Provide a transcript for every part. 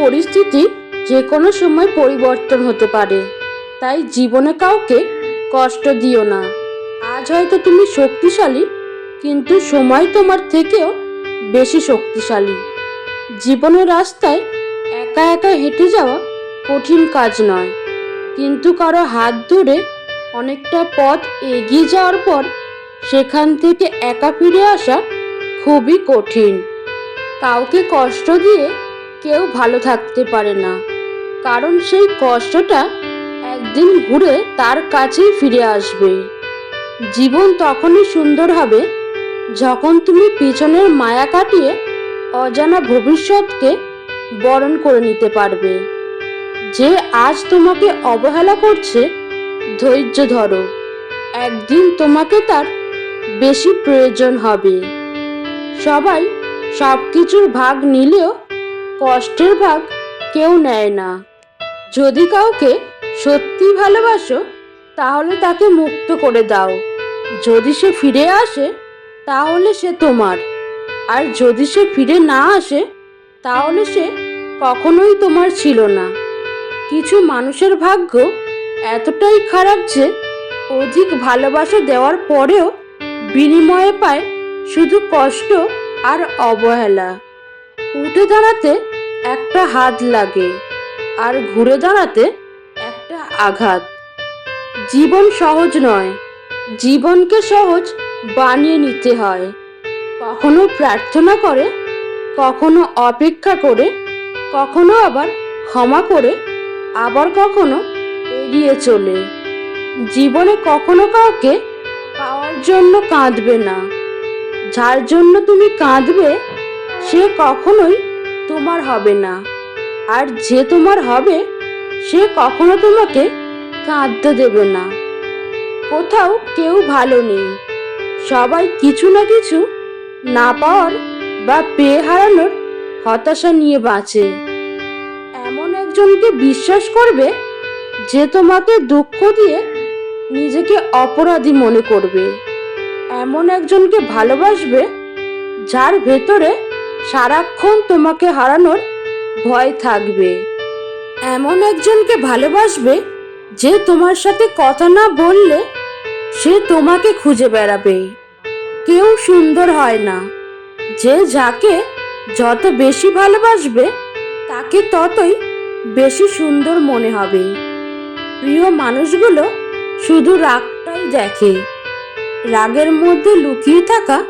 পরিস্থিতি যে কোনো সময় পরিবর্তন হতে পারে। তাই জীবনে কাউকে কষ্ট দিও না। আজ হয়তো তুমি শক্তিশালী, কিন্তু সময় তোমার থেকেও বেশি শক্তিশালী। জীবনের রাস্তায় একা একা হেঁটে যাওয়া কঠিন কাজ নয়। কিন্তু কারও হাত ধরে অনেকটা পথ এগিয়ে যাওয়ার পর সেখান থেকে একা ফিরে আসা খুবই কঠিন। কাউকে কষ্ট দিয়ে কেউ ভালো থাকতে পারে না। কারণ সেই কষ্টটা একদিন ঘুরে তার কাছেই ফিরে আসবে। জীবন তখনই সুন্দর হবে যখন তুমি পিছনের মায়া কাটিয়ে অজানা ভবিষ্যৎকে বরণ করে নিতে পারবে। যে আজ তোমাকে অবহেলা করছে, ধৈর্য ধরো। একদিন তোমাকে তার বেশি প্রয়োজন হবে। সবাই সব কিছুর ভাগ নিলেও কষ্টের ভাগ কেউ নেয় না। যদি কাউকে সত্যি ভালোবাসো, তাহলে তাকে মুক্ত করে দাও। যদি সে ফিরে আসে, তাহলে সে তোমার। আর যদি সে ফিরে না আসে, তাহলে সে কখনোই তোমার ছিল না। কিছু মানুষের ভাগ্য এতটাই খারাপ যে, অধিক ভালোবাসা দেওয়ার পরেও বিনিময়ে পায় শুধু কষ্ট আর অবহেলা। উঠে দাঁড়াতে একটা হাত লাগে আর ঘুরে দাঁড়াতে একটা আঘাত। জীবন সহজ নয়, জীবনকে সহজ বানিয়ে নিতে হয়। কখনো প্রার্থনা করে, কখনো অপেক্ষা করে, কখনো আবার ক্ষমা করে, আবার কখনো এড়িয়ে চলে। জীবনে কখনো কাউকে পাওয়ার জন্য কাঁদবে না। যার জন্য তুমি কাঁদবে, সে কখনোই তোমার হবে না। আর যে তোমার হবে, সে কখনো তোমাকে কাঁদতে দেবে না। কোথাও কেউ ভালো নেই। সবাই কিছু না কিছু না পাওয়ার বা পেয়ে হারানোর হতাশা নিয়ে বাঁচে। এমন একজনকে বিশ্বাস করবে যে তোমাকে দুঃখ দিয়ে নিজেকে অপরাধী মনে করবে। এমন একজনকে ভালোবাসবে যার ভেতরে সারাক্ষণ তোমাকে হারানোর ভয় থাকবে। এমন একজনকে ভালোবাসবে যে তোমার সাথে কথা না বললে সে তোমাকে খুঁজে বেড়াবে। কেউ সুন্দর হয় না। যে যাকে যত বেশি ভালোবাসবে, তাকে ততই বেশি সুন্দর মনে হবে। প্রিয় মানুষগুলো শুধু রাগটাই দেখে। রাগের মধ্যে লুকিয়ে থাকা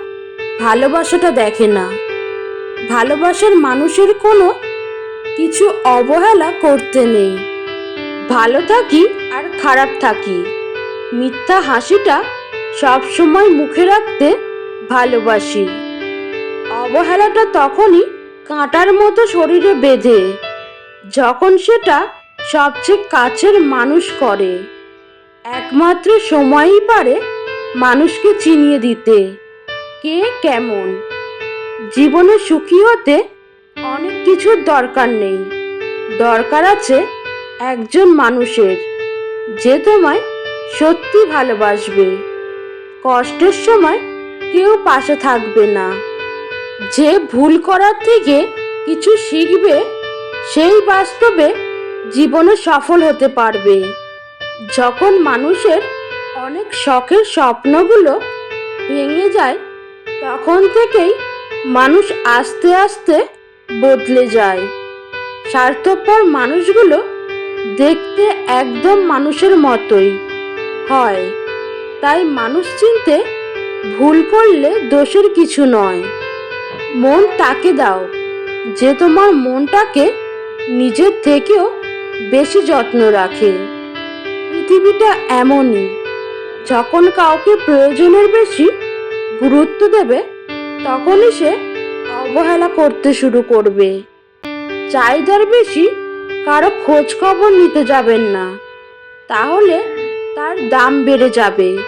ভালোবাসাটা দেখে না। ভালোবাসার মানুষের কোনো কিছু অবহেলা করতে নেই। ভালো থাকি আর খারাপ থাকি। মিথ্যা হাসিটা সব সময় মুখে রাখতে ভালোবাসি। অবহেলাটা তখনই কাঁটার মতো শরীরে বেঁধে, যখন সেটা সবচেয়ে কাছের মানুষ করে। একমাত্র সময়ই পারে মানুষকে চিনিয়ে দিতে। কে কেমন? জীবনে সুখী হতে অনেক কিছুর দরকার নেই। দরকার আছে একজন মানুষের, যে তোমায় সত্যি ভালোবাসবে। কষ্টের সময় কেউ পাশে থাকবে না। যে ভুল করার থেকে কিছু শিখবে, সেই বাস্তবে জীবনে সফল হতে পারবে। যখন মানুষের অনেক শখের স্বপ্নগুলো ভেঙে যায়, তখন থেকেই মানুষ আস্তে আস্তে বদলে যায়। স্বার্থপর মানুষগুলো দেখতে একদম মানুষের মতোই হয়। তাই মানুষ চিনতে ভুল করলে দোষের কিছু নয়। মন তাকে দাও, যে তোমার মনটাকে নিজের থেকেও বেশি যত্ন রাখে। পৃথিবীটা এমনই, যখন কাউকে প্রয়োজনের বেশি গুরুত্ব দেবে তখনই সে অবহেলা করতে শুরু করবে। চাহিদার বেশি কারও খোঁজ খবর নিতে যাবেন না। তাহলে তার দাম বেড়ে যাবে।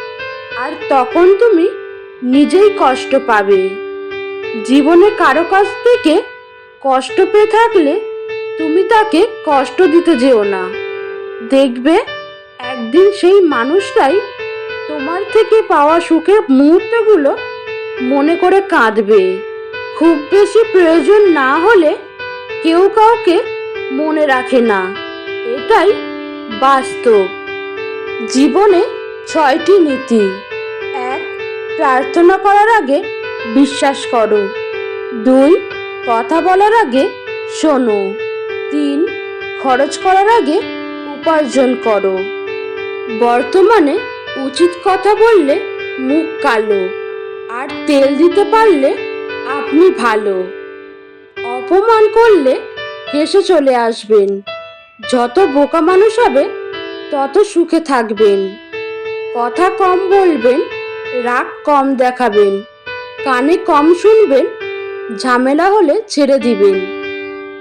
আর তখন তুমি নিজেই কষ্ট পাবে। জীবনে কারও কাছ থেকে কষ্ট পেয়ে থাকলে তুমি তাকে কষ্ট দিতে যেও না। দেখবে একদিন সেই মানুষটাই তোমার থেকে পাওয়া সুখের মুহূর্তগুলো মনে করে কাঁদবে। খুব বেশি প্রয়োজন না হলে কেউ কাউকে মনে রাখে না। এটাই বাস্তব। জীবনে ছয়টি নীতি। এক, প্রার্থনা করার আগে বিশ্বাস করো। দুই, কথা বলার আগে শোনো। তিন, খরচ করার আগে উপার্জন করো। বর্তমানে উচিত কথা বললে মুখ কালো। আর তেল দিতে পারলে আপনি ভালো। অপমান করলে হেসে চলে আসবেন। যত বোকা মানুষ হবে, তত সুখে থাকবেন। কথা কম বলবেন, রাগ কম দেখাবেন। কানে কম শুনবেন, ঝামেলা হলে ছেড়ে দিবেন।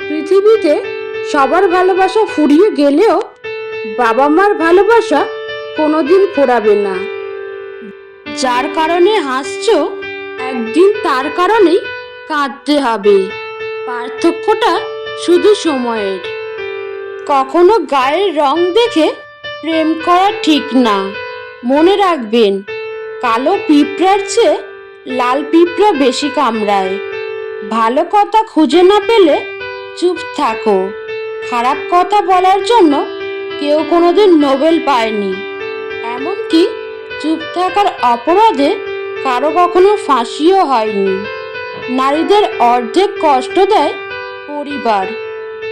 পৃথিবীতে সবার ভালোবাসা ফুরিয়ে গেলেও বাবা মার ভালোবাসা কোনোদিন ফোরাবে না। যার কারণে হাসছো, একদিন তার কারণেই কাঁদতে হবে। পার্থক্যটা শুধু সময়ের। কখনো গায়ের রং দেখে প্রেম করা ঠিক না। মনে রাখবেন, কালো পিঁপড়ার চেয়ে লাল পিঁপড়া বেশি কামড়ায়। ভালো কথা খুঁজে না পেলে চুপ থাকো। খারাপ কথা বলার জন্য কেউ কোনোদিন নোবেল পায়নি। এমনকি চুপ থাকার অপরাধে কারও কখনো ফাঁসিও হয়নি। নারীদের অর্ধেক কষ্ট দেয় পরিবার,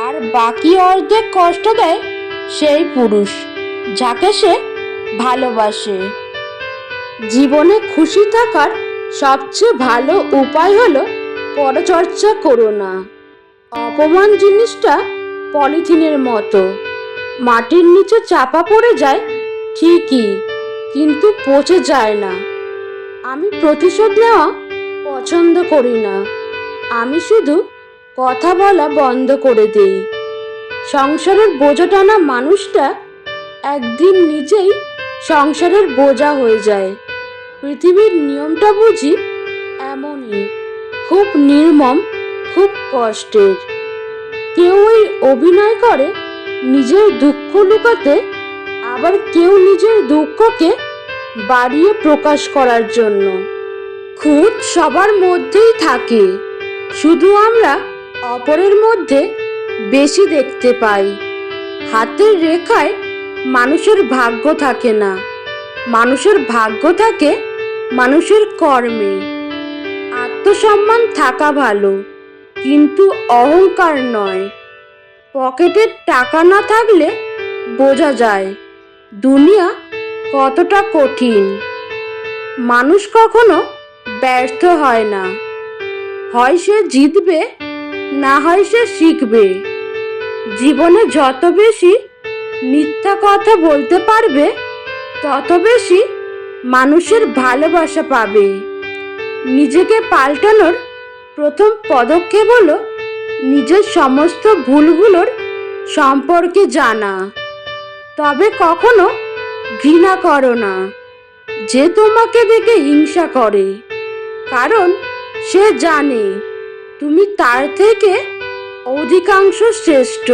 আর বাকি অর্ধেক কষ্ট দেয় সেই পুরুষ, যাকে সে ভালোবাসে। জীবনে খুশি থাকার সবচেয়ে ভালো উপায় হলো পরচর্চা করো না অপমান জিনিসটা পলিথিনের মতো। মাটির নিচে চাপা পড়ে যায় ঠিকই কিন্তু পচে যায় না। আমি প্রতিশোধ নেওয়া পছন্দ করি না। আমি শুধু কথা বলা বন্ধ করে দেই। সংসারের বোঝা টানা মানুষটা একদিন নিজেই সংসারের বোঝা হয়ে যায়। পৃথিবীর নিয়মটা বুঝি এমনই, খুব নির্মম, খুব কষ্টের। কেউ ওই অভিনয় করে নিজের দুঃখ লুকাতে আবার কেউ নিজের দুঃখকে বাড়িয়ে প্রকাশ করার জন্য। খুঁত সবার মধ্যেই থাকে। শুধু আমরা অপরের মধ্যে বেশি দেখতে পাই। হাতের রেখায় মানুষের ভাগ্য থাকে না। মানুষের ভাগ্য থাকে মানুষের কর্মে। আত্মসম্মান থাকা ভালো, কিন্তু অহংকার নয়। পকেটের টাকা না থাকলে বোঝা যায়। দুনিয়া কতটা কঠিন? মানুষ কখনো ব্যর্থ হয় না। হয় সে জিতবে, না হয় সে শিখবে। জীবনে যত বেশি মিথ্যা কথা বলতে পারবে, তত বেশি মানুষের ভালোবাসা পাবে। নিজেকে পাল্টানোর প্রথম পদক্ষেপ হলো নিজের সমস্ত ভুলগুলোর সম্পর্কে জানা। তবে কখনো ঘৃণা করো না। যে তোমাকে দেখে হিংসা করে, কারণ সে জানে তুমি তার থেকে অধিকাংশ শ্রেষ্ঠ।